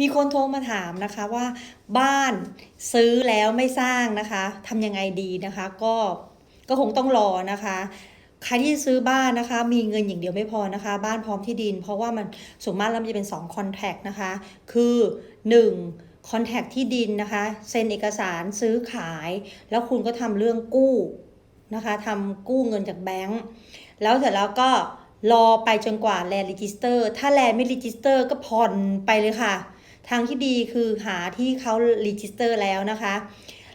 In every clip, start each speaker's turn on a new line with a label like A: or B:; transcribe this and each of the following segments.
A: มีคนโทรมาถามนะคะว่าบ้านซื้อแล้วไม่สร้างนะคะทำยังไงดีนะคะ ก็ก็คงต้องรอนะคะใครที่ซื้อบ้านนะคะ มีเงินอย่างเดียวไม่พอนะคะ บ้านพร้อมที่ดิน เพราะว่ามันส่วนมากแล้วมันจะเป็น2 c o n t แท c นะคะ คือ 1 c o n t แท c ที่ดินนะคะเซ็นเอกสารซื้อขาย แล้วคุณก็ทำเรื่องกู้นะคะทำกู้เงินจากแบงก์แล้วเสร็จแล้วก็รอไปจนกว่าแลนด์รีจิสเตอร์ ถ้าแลนด์ไม่รีจิสเตอร์ก็ผ่อนไปเลยค่ะ ทางที่ดีคือหาที่เขารีจิสเตอร์แล้วนะคะ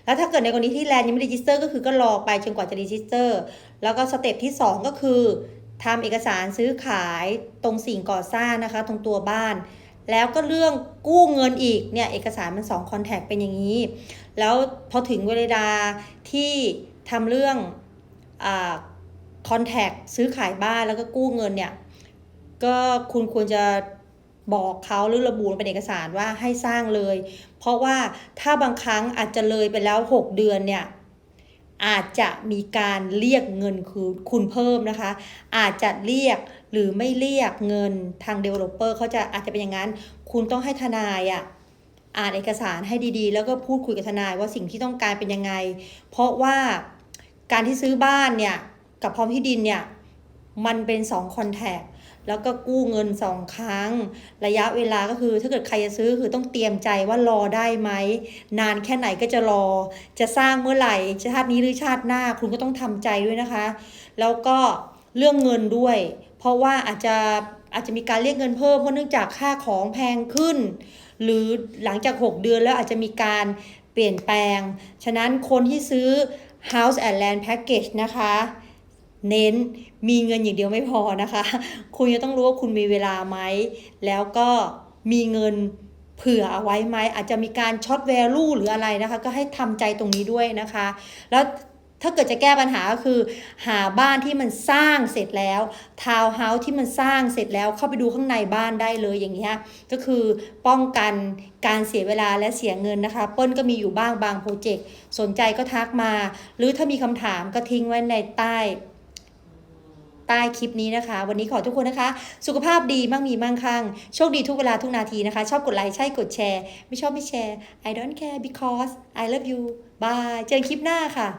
A: แล้วถ้าเกิดในกรณีที่แลนด์ยังไม่รีจิสเตอร์ก็คือก็รอไปจนกว่าจะรีจิสเตอร์ แล้วก็สเต็ปที่ 2 ก็คือทำเอกสารซื้อขายตรงสิ่งก่อสร้างนะคะ ตรงตัวบ้าน แล้วก็เรื่องกู้เงินอีกเนี่ยเอกสารมัน2คอนแทคเป็นอย่างนี้ แล้วพอถึงเวลาที่ทำเรื่องคอนแทคซื้อขายบ้านแล้วก็กู้เงินเนี่ยก็คุณควรจะ บอกเขาหรือระบุลงเป็นเอกสารว่าให้สร้างเลย เพราะว่าถ้าบางครั้งอาจจะเลยไปแล้ว 6 เดือนเนี่ยอาจจะมีการเรียกเงินคือคุณเพิ่มนะคะ อาจจะเรียกหรือไม่เรียกเงินทาง developer เขาจะอาจจะเป็นอย่างนั้น คุณต้องให้ทนายอะอ่านเอกสารให้ดีๆ แล้วก็พูดคุยกับทนายว่าสิ่งที่ต้องการเป็นยังไง เพราะว่าการที่ซื้อบ้านเนี่ย กับพร้อมที่ดินเนี่ย มันเป็น2 c o n t a c t แล้วก็กู้เงินสองครั้ง ระยะเวลาก็คือถ้าเกิดใครจะซื้อคือต้องเตรียมใจว่ารอได้ไหม นานแค่ไหนก็จะรอ จะสร้างเมื่อไหร่ชาตินี้หรือชาติหน้าคุณก็ต้องทำใจด้วยนะคะ แล้วก็เรื่องเงินด้วย เพราะว่าอาจจะอาจจะมีการเรียกเงินเพิ่มเพราะเนื่องจากค่าของแพงขึ้น หรือหลังจาก 6 เดือนแล้วอาจจะมีการเปลี่ยนแปลง ฉะนั้นคนที่ซื้อ House and Land Package นะคะ เน้นมีเงินอย่างเดียวไม่พอนะคะ คุณจะต้องรู้ว่าคุณมีเวลาไหม แล้วก็มีเงินเผื่อเอาไว้ไหม อาจจะมีการช็อตแวลูหรืออะไรนะคะ ก็ให้ทำใจตรงนี้ด้วยนะคะ แล้วถ้าเกิดจะแก้ปัญหาก็คือ หาบ้านที่มันสร้างเสร็จแล้ว ทาวน์เฮาส์ที่มันสร้างเสร็จแล้วเข้าไปดูข้างในบ้านได้เลยอย่างเงี้ยก็คือป้องกันการเสียเวลาและเสียเงินนะคะเปิ้ลก็มีอยู่บ้างบางโปรเจกต์สนใจก็ทักมา หรือถ้ามีคำถามก็ทิ้งไว้ในใต้ ใต้คลิปนี้นะคะ วันนี้ขอทุกคนนะคะ สุขภาพดีมั่งมีมั่งคั่งโชคดีทุกเวลาทุกนาทีนะคะ ชอบกดไลค์ใช่กดแชร์ ไม่ชอบไม่แชร์ I don't care because I love you bye เจอกันคลิปหน้าค่ะ